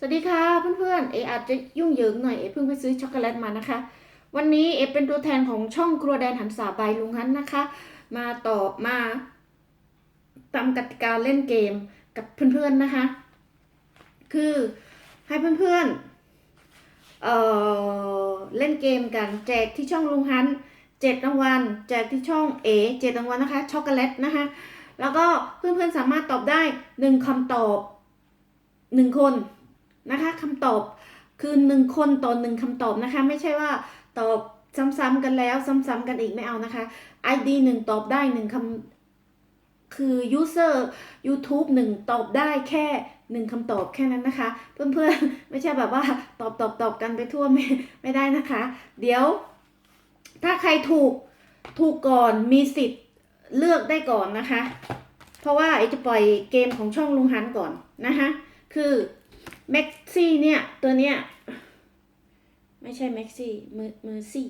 สวัสดีค่ะเพื่อนๆ เออาจจะยุ่งเหยิงหน่อยเอเพิ่งไปซื้อช็อกโกแลตมานะคะ วันนี้เอเป็นตัวแทนของช่องครัวแดนหันษาบายลุงฮันนะคะ มาตอบมาตามกติกาเล่นเกมกับเพื่อนๆนะคะ คือให้เพื่อนๆเอ่อเล่นเกมกันแจกที่ช่องลุงฮันเจ็ดรางวัลแจกที่ช่องเอเจ็ดรางวัลนะคะช็อกโกแลตนะคะ แล้วก็เพื่อนๆสามารถตอบได้หนึ่งคำตอบหนึ่งคน นะคะคำตอบคือหนึ่งคนต่อหนึ่งคำตอบนะคะ ไม่ใช่ว่าตอบซ้ำๆกันแล้ว ซ้ำๆกันอีกไม่เอานะคะ ID หนึ่งตอบได้หนึ่งคำคือ user YouTube หนึ่งตอบได้แค่หนึ่งคำตอบแค่นั้นนะคะ เพื่อนๆไม่ใช่แบบว่าตอบตอบตอบกันไปทั่วไม่ไม่ได้นะคะ เดี๋ยว ถ้าใครถูกถูกก่อนมีสิทธิ์เลือกได้ก่อนนะคะ เพราะว่าไอจะปล่อยเกมของช่องลุงฮันก่อนนะคะคือ แม็กซี่เนี่ย ตัวเนี้ย ไม่ใช่แม็กซี่เมอร์เมอร์ซี่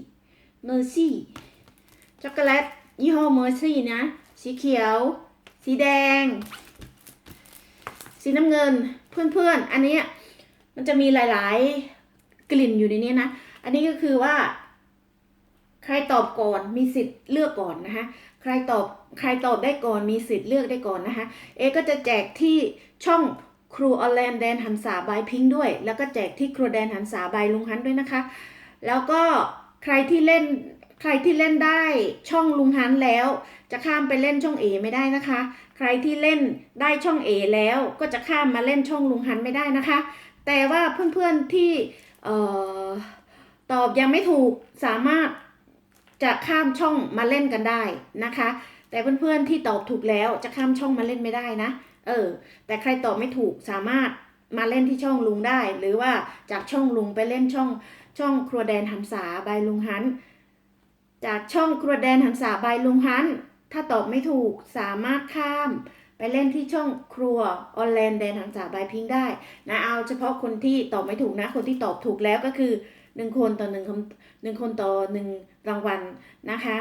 เมอร์ซี่ช็อกโกแลตยี่ห้อเมอร์ซี่นะ สีเขียว สีแดง สีน้ำเงินเพื่อนๆ อันนี้มันจะมีหลายๆกลิ่นอยู่ในนี้นะ อันนี้ก็คือว่า ใครตอบก่อนมีสิทธิ์เลือกก่อนนะคะใครตอบใครตอบได้ก่อนมีสิทธิ์เลือกได้ก่อนนะคะเอก็จะแจกที่ช่อง ครูออนไลน์แดนหันษาบายพิงด้วย แล้วก็แจกที่ครูแดนหันษาบายลุงฮันด้วยนะคะ แล้วก็ใครที่เล่นใครที่เล่นได้ช่องลุงฮันแล้ว จะข้ามไปเล่นช่องเอไม่ได้นะคะ ใครที่เล่นได้ช่องเอแล้วก็จะข้ามมาเล่นช่องลุงฮันไม่ได้นะคะ แต่ว่าเพื่อนๆที่ตอบยังไม่ถูกสามารถจะข้ามช่องมาเล่นกันได้นะคะ แต่เพื่อนๆที่ตอบถูกแล้วจะข้ามช่องมาเล่นไม่ได้นะ เออ แต่ใครตอบไม่ถูกสามารถมาเล่นที่ช่องลุงได้ หรือว่าจากช่องลุงไปเล่นช่องช่องครัวแดนหันษาบายลุงฮัน จากช่องครัวแดนหันษาบายลุงฮัน ถ้าตอบไม่ถูกสามารถข้ามไปเล่นที่ช่องครัวออนไลน์แดนหันษาบายพิงได้นะเอาเฉพาะคนที่ตอบไม่ถูกนะ คนที่ตอบถูกแล้วก็คือหนึ่งคนต่อหนึ่งคำหนึ่งคนต่อหนึ่งรางวัลนะคะ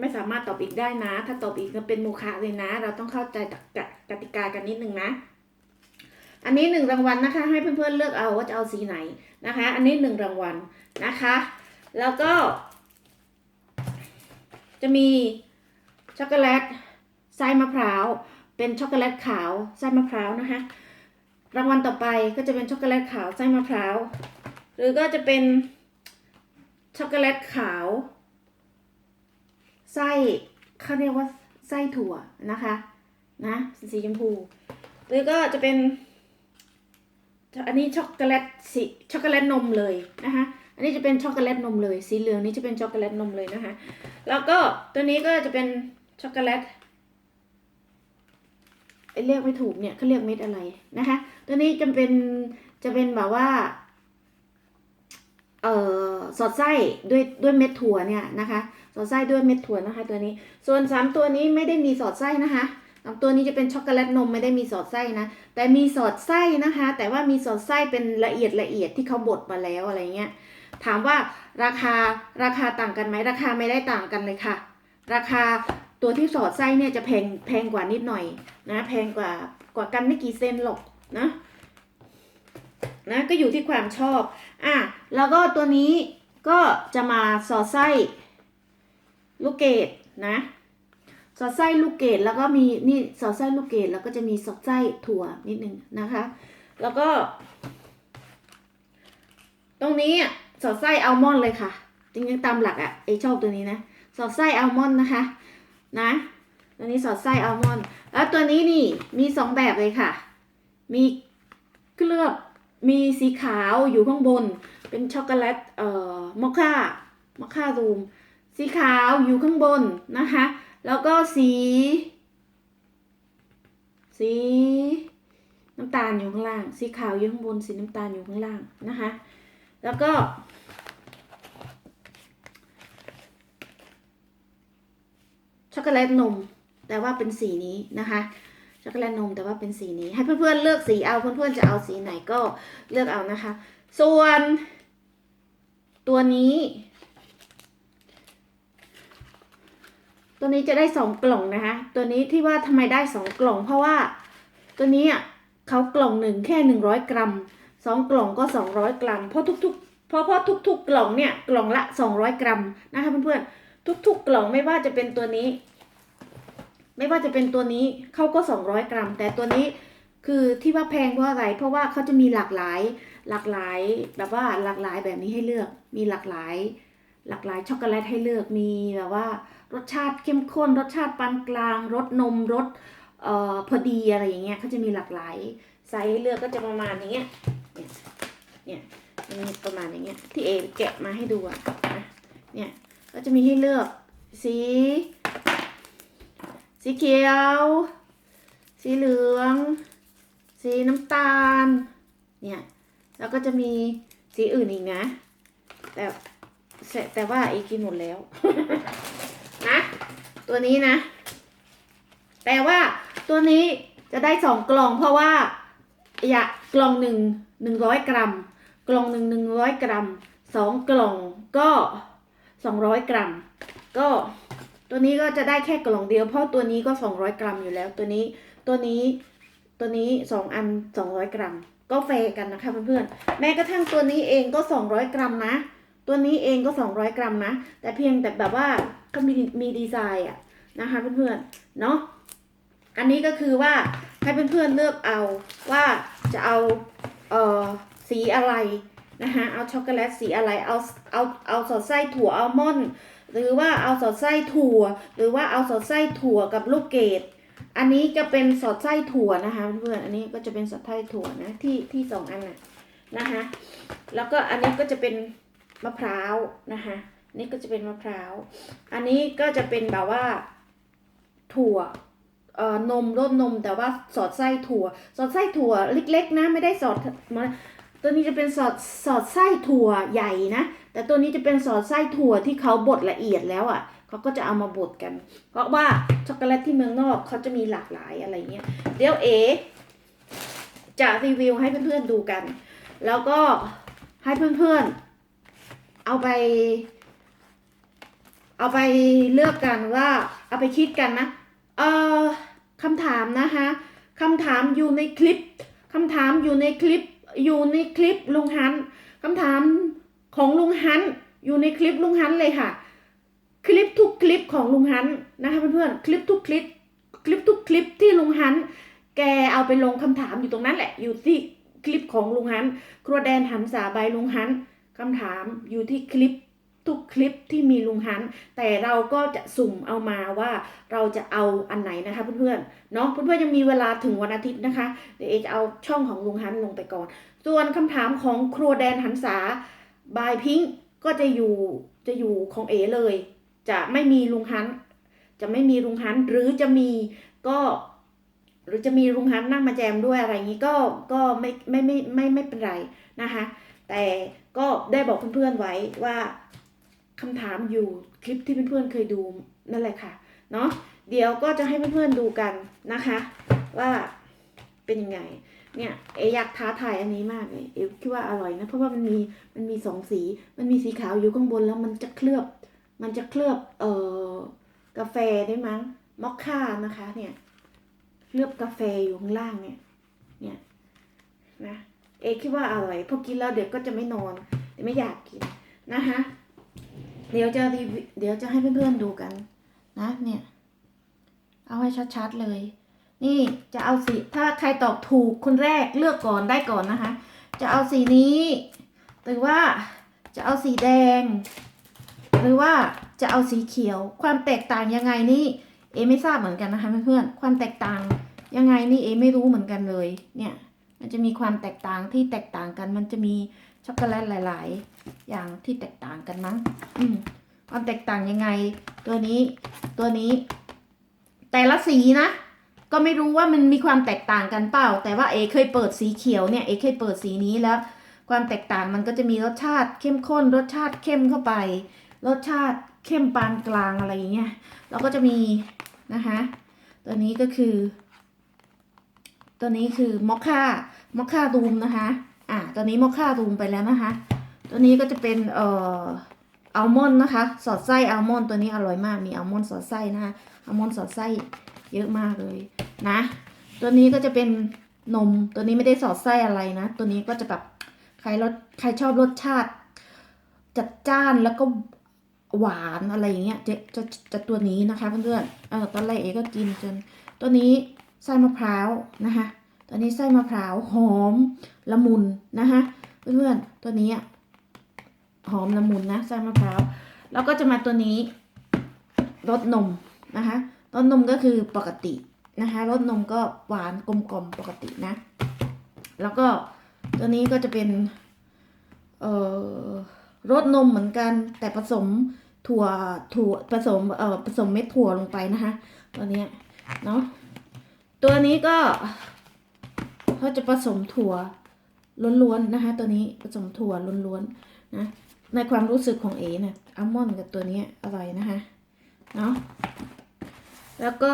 ไม่สามารถตอบอีกได้นะ ถ้าตอบอีกก็เป็นโมฆะเลยนะ เราต้องเข้าใจกก ติกากันนิดนึงนะ อันนี้หนึ่งรางวัลนะคะ ให้เพื่อนๆเลือกเอาว่าจะเอาสีไหนนะคะ อันนี้หนึ่งรางวัลนะคะ แล้วก็ จะมีช็อกโกแลตไส้มะพร้าวเป็นช็อกโกแลตขาวไส้มะพร้าวนะคะ รางวัลต่อไปก็จะเป็นช็อกโกแลตขาวไส้มะพร้าวหรือก็จะเป็นช็อกโกแลตขาวไส้เขาเรียกว่าไส้ถั่วนะคะ นะสีชมพูหรือก็จะเป็น อันนี้ช็อกโกแลตสีช็อกโกแลตนมเลยนะคะอันนี้จะเป็นช็อกโกแลตนมเลย สีเหลืองนี้จะเป็นช็อกโกแลตนมเลยนะคะแล้วก็ตัวนี้ก็จะเป็นช็อกโกแลตไอยเรียกไม่ถูกเนี่ยเขาเรียกเม็ดอะไรนะคะ ตัวนี้จะเป็นจะเป็นแบบว่าเอ่อสอดไส้ด้วยด้วยเม็ดถั่วเนี่ยนะคะ สอดไส้ด้วยเม็ดถั่วนะคะ ตัวนี้ ส่วนสามตัวนี้ไม่ได้มีสอดไส้นะคะ ตัวนี้จะเป็นช็อกโกแลตนมไม่ได้มีสอดไส้นะ แต่มีสอดไส้นะคะ แต่ว่ามีสอดไส้เป็นละเอียดละเอียดที่เขาบดมาแล้วอะไรเงี้ย ถามว่าราคาราคาต่างกันไหมราคาไม่ได้ต่างกันเลยค่ะ ราคาตัวที่สอดไส้เนี่ยจะแพงแพงกว่านิดหน่อยนะแพงกว่ากว่ากันไม่กี่เซนหรอกนะนะก็อยู่ที่ความชอบอะแล้วก็ตัวนี้ก็จะมาสอดไส้ลูกเกดนะ สอดไส้ลูกเกดแล้วก็มีนี่สอดไส้ลูกเกดแล้วก็จะมีสอดไส้ถั่วนิดนึงนะคะ แล้วก็ ตรงนี้อะสอดไส้อัลมอนด์เลยค่ะ จริงๆตามหลักอะเอชอบตัวนี้นะสอดไส้อัลมอนด์นะคะ นะตัวนี้สอดไส้อัลมอนด์แล้วตัวนี้นี่มีสองแบบเลยค่ะ มีเคลือบมีสีขาวอยู่ข้างบน เป็นช็อกโกแลตเอ่อมอคค่ามอคค่ารูมสีขาวอยู่ข้างบนนะคะ แล้วก็สี สีน้ำตาลอยู่ข้างล่าง สีขาวอยู่ข้างบน สีน้ำตาลอยู่ข้างล่างนะคะ แล้วก็ ช็อกโกแลตนม แต่ว่าเป็นสีนี้นะคะช็อกโกแลตนมแต่ว่าเป็นสีนี้ ให้เพื่อนๆเลือกสีเอาเพื่อนๆจะเอาสีไหนก็เลือกเอานะคะ ส่วนตัวนี้ ตัวนี้จะได้สองกล่องนะคะ ตัวนี้ที่ว่าทำไมได้สองกล่อง เพราะว่าตัวนี้อะเขากล่องหนึ่งแค่หนึ่งร้อยกรัมสองกล่องก็สองร้อยกรัม เพราะทุกๆ เพราะเพราะทุก ๆ กล่องเนี่ยกล่องละสองร้อยกรัมนะคะเพื่อนๆทุก ๆ กล่องไม่ว่าจะเป็นตัวนี้ ไม่ว่าจะเป็นตัวนี้เขาก็สองร้อยกรัม แต่ตัวนี้คือที่ว่าแพงเพราะอะไร เพราะว่าเขาจะมีหลากหลาย หลากหลายแบบว่าหลากหลายแบบนี้ให้เลือก มีหลากหลาย หลากหลายช็อกโกแลตให้เลือกมีแบบว่า รสชาติเข้มข้น รสชาติปานกลางรสนมรสเอ่อพอดีอะไรอย่างเงี้ยเขาจะมีหลากหลายไซส์ให้เลือกก็จะประมาณอย่างเงี้ยเนี่ยเนี่ยมีประมาณอย่างเงี้ยที่เอแกะมาให้ดูอะเนี่ยก็จะมีให้เลือกสี สีเขียว สีเหลือง สีน้ำตาลเนี่ยแล้วก็จะมีสีอื่นอีกนะแต่ แต่แต่ว่าอีกกินหมดแล้ว นะ ตัวนี้นะ แต่ว่าตัวนี้จะได้สองกล่องเพราะว่าอยากกล่องหนึ่งหนึ่งร้อยกรัม กล่องหนึ่งหนึ่งร้อยกรัมสองกล่องก็สองร้อยกรัม ก็ตัวนี้ก็จะได้แค่กล่องเดียวเพราะตัวนี้ก็200กรัมอยู่แล้วตัวนี้ตัวนี้ตัวนี้2อัน200กรัม ก็แฟร์กันนะคะเพื่อนๆแม้กระทั่งตัวนี้เองก็200กรัมนะ ตัวนี้เองก็ 200 กรัมนะ แต่เพียงแต่แบบว่าก็มีมีดีไซน์อะนะคะเพื่อนๆเนาะอันนี้ก็คือว่าให้เพื่อนๆเลือกเอาว่าจะเอาเอ่อสีอะไรนะคะเอาช็อกโกแลตสีอะไรเอาเอาเอาสอดไส้ถั่วอัลมอนด์หรือว่าเอาสอดไส้ถั่ว หรือว่าเอาสอดไส้ถั่วกับลูกเกดอันนี้จะเป็นสอดไส้ถั่วนะคะเพื่อนๆอันนี้ก็จะเป็นสอดไส้ถั่วนะที่ที่สองอันน่ะนะคะแล้วก็อันนี้ก็จะเป็น มะพร้าวนะคะนี่ก็จะเป็นมะพร้าว อันนี้ก็จะเป็นแบบว่าถั่วเอ่อนมรสนมแต่ว่าสอดไส้ถั่ว สอดไส้ถั่วเล็กๆนะไม่ได้สอดมาตัวนี้จะเป็นสอดสอดไส้ถั่วใหญ่นะ แต่ตัวนี้จะเป็นสอดไส้ถั่วที่เขาบดละเอียดแล้วอะ่ะเขาก็จะเอามาบดกัน เพราะว่าช็อกโกแลตที่เมืองนอกเขาจะมีหลากหลายอะไรเงี้ยเดี๋ยวเอจะรีวิวให้เพื่อนๆดูกัน แล้วก็ให้เพื่อนๆ เอาไป เอาไปเลือกกันว่า เอาไปคิดกันนะเอ่อคำถามนะคะคำถามอยู่ในคลิปคำถามอยู่ในคลิปอยู่ในคลิปลุงฮันคำถามของลุงฮันอยู่ในคลิปลุงฮันเลยค่ะ คลิปทุกคลิปของลุงฮันนะคะเพื่อนๆคลิปทุกคลิป คลิปทุกคลิปที่ลุงฮันแกเอาไปลงคำถามอยู่ตรงนั้นแหละ อยู่ที่คลิปของลุงฮันครัวแดนหันสาใบลุงฮัน คำถามอยู่ที่คลิปทุกคลิปที่มีลุงฮัน แต่เราก็จะสุ่มเอามาว่าเราจะเอาอันไหนนะคะเพื่อนๆเนาะเพื่อนๆยังมีเวลาถึงวันอาทิตย์นะคะ เดี๋ยวเอจะเอาช่องของลุงฮันลงไปก่อน ส่วนคำถามของครัวแดนหันษาบายพิงก็จะอยู่จะอยู่ของเอเลย จะไม่มีลุงฮัน จะไม่มีลุงฮันหรือจะมีก็หรือจะมีลุงฮันนั่งมาแจมด้วยอะไรอย่างนี้ก็ก็ไม่ไม่ไม่ไม่ไม่เป็นไรนะคะ แต่ก็ได้บอกเพื่อนๆไว้ว่าคำถามอยู่คลิปที่เพื่อนๆเคยดูนั่นแหละค่ะเนาะเดี๋ยวก็จะให้เพื่อนๆดูกันนะคะ ว่าเป็นยังไงเนี่ยเออยากท้าทายอันนี้มากเลยเอคิดว่าอร่อยนะเพราะว่ามันมีมันมีสองสี มันมีสีขาวอยู่ข้างบนแล้วมันจะเคลือบ มันจะเคลือบเอ่อกาแฟได้มั้งมอคค่านะคะ เนี่ยเคลือบกาแฟอยู่ข้างล่างเนี่ยเนี่ยนะ เอคิดว่าอร่อยพอกินแล้วเด็กก็จะไม่นอนไม่อยากกินนะคะเดี๋ยวจะรีวิวเดี๋ยวจะให้เพื่อนๆดูกันนะเนี่ย เอาให้ชัดๆเลย นี่จะเอาสีถ้าใครตอบถูกคนแรกเลือกก่อนได้ก่อนนะคะ จะเอาสีนี้ หรือว่าจะเอาสีแดง หรือว่าจะเอาสีเขียว ความแตกต่างยังไงนี่เอไม่ทราบเหมือนกันนะคะเพื่อนๆความแตกต่างยังไงนี่เอไม่รู้เหมือนกันเลยเนี่ย มันจะมีความแตกต่างที่แตกต่างกัน มันจะมีช็อกโกแลตหลาย ๆ อย่างที่แตกต่างกันมั้งอืมความแตกต่างยังไง ตัวนี้ตัวนี้ แต่ละสีนะ ก็ไม่รู้ว่ามันมีความแตกต่างกันเปล่า แต่ว่าเอเคยเปิดสีเขียวเนี่ยเอเคยเปิดสีนี้แล้ว ความแตกต่างมันก็จะมีรสชาติเข้มข้น รสชาติเข้มเข้าไป รสชาติเข้มปานกลางอะไรอย่างเงี้ยแล้วก็จะมีนะคะตัวนี้ก็คือ ตัวนี้คือมอคค่ามอคค่ารูมนะคะ อ่าตัวนี้มอคค่ารูมไปแล้วนะคะ ตัวนี้ก็จะเป็นเอ่ออัลมอนด์นะคะ สอดไส้อัลมอนด์ตัวนี้อร่อยมาก มีอัลมอนด์สอดไส้นะคะอัลมอนด์สอดไส้เยอะมากเลยนะ ตัวนี้ก็จะเป็นนม ตัวนี้ไม่ได้สอดไส้อะไรนะ ตัวนี้ก็จะแบบใครรสใครชอบรสชาติ จัดจ้านแล้วก็หวานอะไรอย่างเงี้ยจะจะจะตัวนี้นะคะเพื่อนๆเออตอนแรกเอก็กินจนตัวนี้ ไส้มะพร้าวนะคะตัวนี้ไส้มะพร้าวหอมละมุนนะคะเพื่อนๆตัวนี้หอมละมุนนะไส้มะพร้าวแล้วก็จะมาตัวนี้รสนมนะคะรสนมก็คือปกตินะคะรสนมก็หวานกลมกล่อมปกตินะ แล้วก็ตัวนี้ก็จะเป็นเอ่อรสนมเหมือนกันแต่ผสมถั่วถั่วผสมเอ่อผสมเม็ดถั่วลงไปนะคะตัวนี้เนาะ ตัวนี้ก็เขาจะผสมถั่วล้วนๆนะคะ ตัวนี้ผสมถั่วล้วนๆนะในความรู้สึกของเอ๋นี่ยอัลมอนด์กับตัวนี้อร่อยนะคะเนาะแล้วก็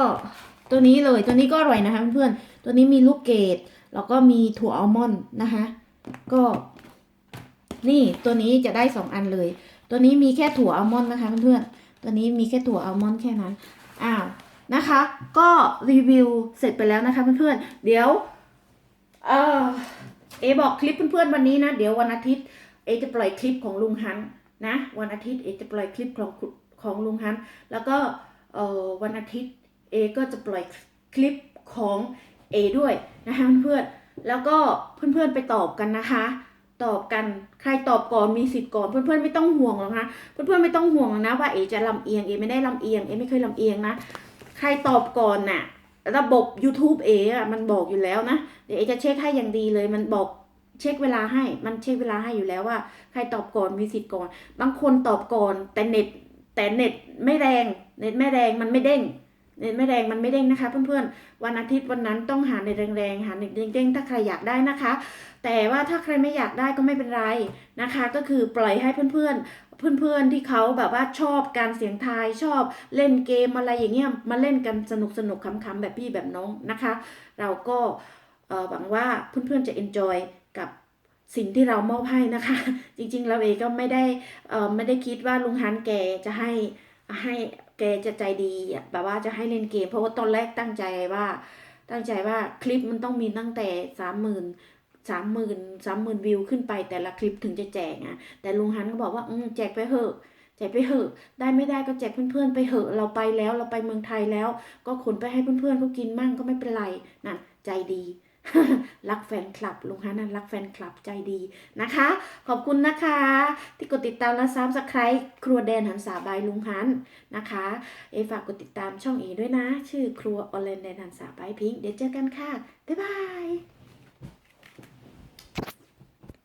ตัวนี้เลยตัวนี้ก็อร่อยนะคะเพื่อนๆตัวนี้มีลูกเกดแล้วก็มีถั่วอัลมอนด์นะคะ ก็ นี่ตัวนี้จะได้สองอันเลย ตัวนี้มีแค่ถั่วอัลมอนด์นะคะเพื่อนๆตัวนี้มีแค่ถั่วอัลมอนด์แค่นั้นอ้าว นะคะ ก็รีวิวเสร็จไปแล้วนะคะเพื่อนๆ เดี๋ยว เออเอบอกคลิปเพื่อนๆวันนี้นะ เดี๋ยววันอาทิตย์เอจะปล่อยคลิปของลุงฮันนะ วันอาทิตย์เอจะปล่อยคลิปของของลุงฮันแล้วก็เออวันอาทิตย์เอก็จะปล่อยคลิปของเอด้วยนะคะเพื่อนๆ แล้วก็เพื่อนๆไปตอบกันนะคะตอบกันใครตอบก่อนมีสิทธิ์ก่อนเพื่อนๆไม่ต้องห่วงหรอกนะเพื่อนๆไม่ต้องห่วงนะว่าเอจะลำเอียงเอไม่ได้ลำเอียงเอไม่เคยลำเอียงนะ รตอบก่อนน่ะ ระบบ YouTube เออะมันบอกอยู่แล้วนะ เดี๋ยวเอจะเช็คให้อย่างดีเลย มันบอกเช็คเวลาให้ มันเช็คเวลาให้อยู่แล้วว่า ใครตอบก่อนมีสิทธิ์ก่อน บางคนตอบก่อน แต่เน็ตแต่เน็ตไม่แรง เน็ตไม่แรงมันไม่เด้ง เน็ตไม่แรงมันไม่เด้งนะคะเพื่อนๆ วันอาทิตย์วันนั้นต้องหาเน็ตแรงๆ หาเน็ตเด้งๆ ถ้าใครอยากได้นะคะ แต่ว่าถ้าใครไม่อยากได้ก็ไม่เป็นไรนะคะ ก็คือปล่อยให้เพื่อนๆ เพื่อนๆ ที่เขาแบบว่าชอบการเสียงทายชอบเล่นเกมอะไรอย่างเงี้ยมาเล่นกันสนุกสนุกๆขำๆแบบพี่แบบน้องนะคะ เราก็หวังว่าเพื่อนๆ จะ enjoy กับสิ่งที่เรามอบให้นะคะ จริงๆ เราเองก็ไม่ได้ไม่ได้คิดว่าลุงฮันแกจะให้ให้ แกจะใจดีอะแบบว่าจะให้เล่นเกม เพราะว่าตอนแรกตั้งใจว่า ตั้งใจว่าคลิปมันต้องมีตั้งแต่สามหมื่นสามหมื่นสามหมื่นวิวขึ้นไปแต่ละคลิปถึงจะแจกอะแต่ลุงฮันก็บอกว่าอืมแจกไปเหอะแจกไปเหอะได้ไม่ได้ก็แจกเพื่อนๆไปเหอะเราไปแล้วเราไปเมืองไทยแล้ว ก็ขนไปให้เพื่อนๆเขากินมั่งก็ไม่เป็นไรนั่นใจดี รักแฟนคลับลุงฮันนั่นรักแฟนคลับใจดีนะคะ ขอบคุณนะคะ ที่กดติดตามและซับสไครต์ครัวแดนหันสาบายลุงฮันนะคะ เอฝากกดติดตามช่องเอด้วยนะ ชื่อครัวออเลนแดนหันสาบายพิงเดี๋ยวเจอกันค่ะ บ๊ายบาย